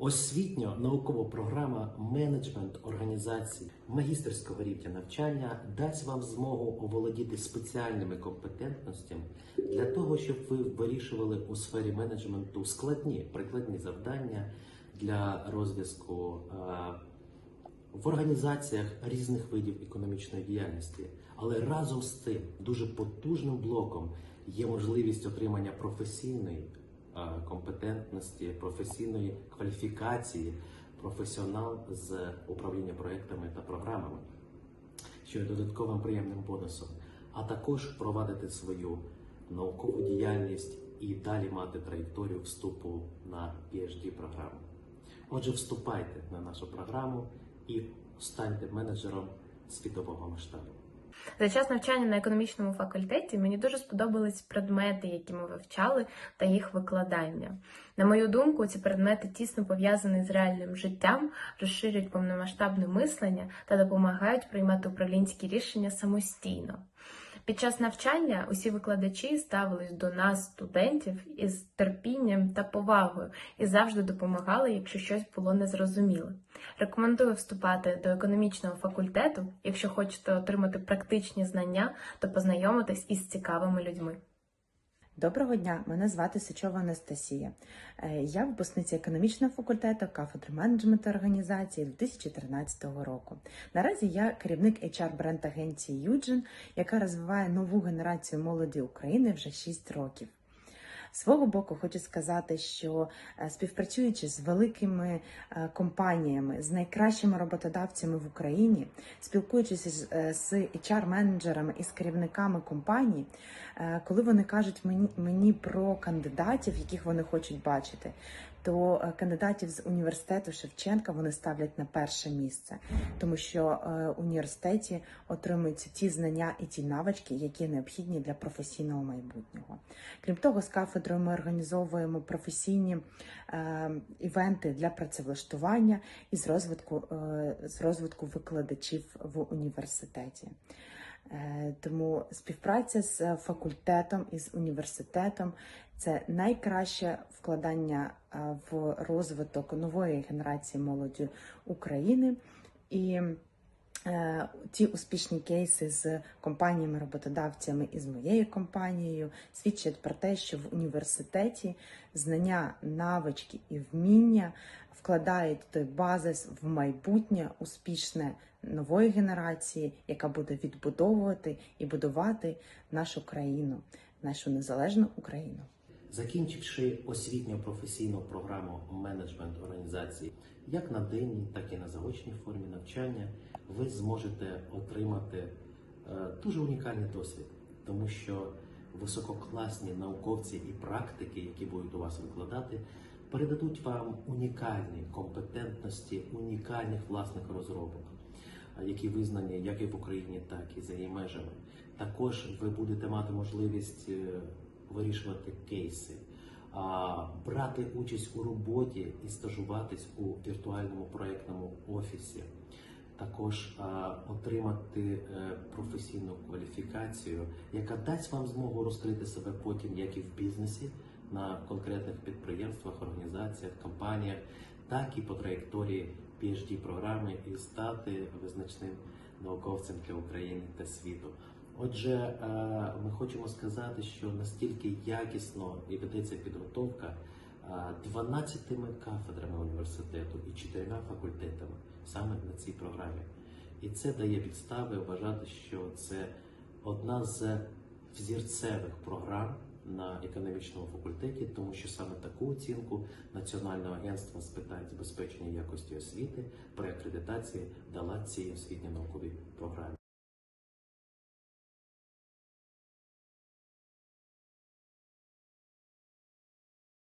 Освітньо-наукова програма менеджмент організацій магістерського рівня навчання дасть вам змогу оволодіти спеціальними компетентностями для того, щоб ви вирішували у сфері менеджменту складні прикладні завдання для розв'язку е, в організаціях різних видів економічної діяльності. Але разом з тим дуже потужним блоком є можливість отримання професійної компетентності, професійної кваліфікації, професіонал з управління проектами та програмами, що є додатковим приємним бонусом, а також провадити свою наукову діяльність і далі мати траєкторію вступу на phd програму. Отже, вступайте на нашу програму і станьте менеджером світового масштабу. За час навчання на економічному факультеті мені дуже сподобались предмети, які ми вивчали, та їх викладання. На мою думку, ці предмети тісно пов'язані з реальним життям, розширюють повномасштабне мислення та допомагають приймати управлінські рішення самостійно. Під час навчання усі викладачі ставились до нас, студентів, із терпінням та повагою і завжди допомагали, якщо щось було незрозуміле. Рекомендую вступати до економічного факультету, якщо хочете отримати практичні знання то познайомитись із цікавими людьми. Доброго дня, мене звати Сичова Анастасія. Е, Я випускниця економічного факультету кафедри менеджменту організації 2013 року. Наразі я керівник HR бренд агенції Юджин, яка розвиває нову генерацію молоді України вже 6 років. Свого боку, хочу сказати, що е, співпрацюючи з великими е, компаніями, з найкращими роботодавцями в Україні, спілкуючись з, е, HR-менеджерами і з керівниками компаній, е, коли вони кажуть мені, мені про кандидатів, яких вони хочуть бачити, то е, кандидатів з університету Шевченка вони ставлять на перше місце, тому що е, в університеті отримуються ті знання і ті навички, які необхідні для професійного майбутнього. Крім того, з кафедрою ми організовуємо професійні е, івенти для працевлаштування і з розвитку, е, з розвитку викладачів в університеті. Е, Тому співпраця з факультетом і з університетом це найкраще вкладання е, в розвиток нової генерації молоді України. І ті успішні кейси з компаніями-роботодавцями і з моєю компанією свідчать про те, що в університеті знання, навички і вміння вкладають той базис в майбутнє успішне нової генерації, яка буде відбудовувати і будувати нашу країну, нашу незалежну Україну. Закінчивши освітньо-професійну програму менеджмент організації, як на денній, так і на заочній формі навчання, ви зможете отримати е, дуже унікальний досвід, тому що висококласні науковці і практики, які будуть у вас викладати, передадуть вам унікальні компетентності, унікальних власних розробок, е, які визнані як і в Україні, так і за її межами. Також ви будете мати можливість е, вирішувати кейси, брати участь у роботі і стажуватись у віртуальному проєктному офісі, також отримати е, професійну кваліфікацію, яка дасть вам змогу розкрити себе потім як і в бізнесі, на конкретних підприємствах, організаціях, компаніях, так і по траєкторії phd програми і стати визначним науковцем для України та світу. Отже, е, ми хочемо сказати, що настільки якісно і ведеться підготовка е, 12 кафедрами університету і 4 факультетами саме на цій програмі. І це дає підстави вважати, що це одна з взірцевих програм на економічному факультеті, тому що саме таку оцінку Національного агентства з питань забезпечення якості освіти при акредитації дала цій освітньо-науковій програмі.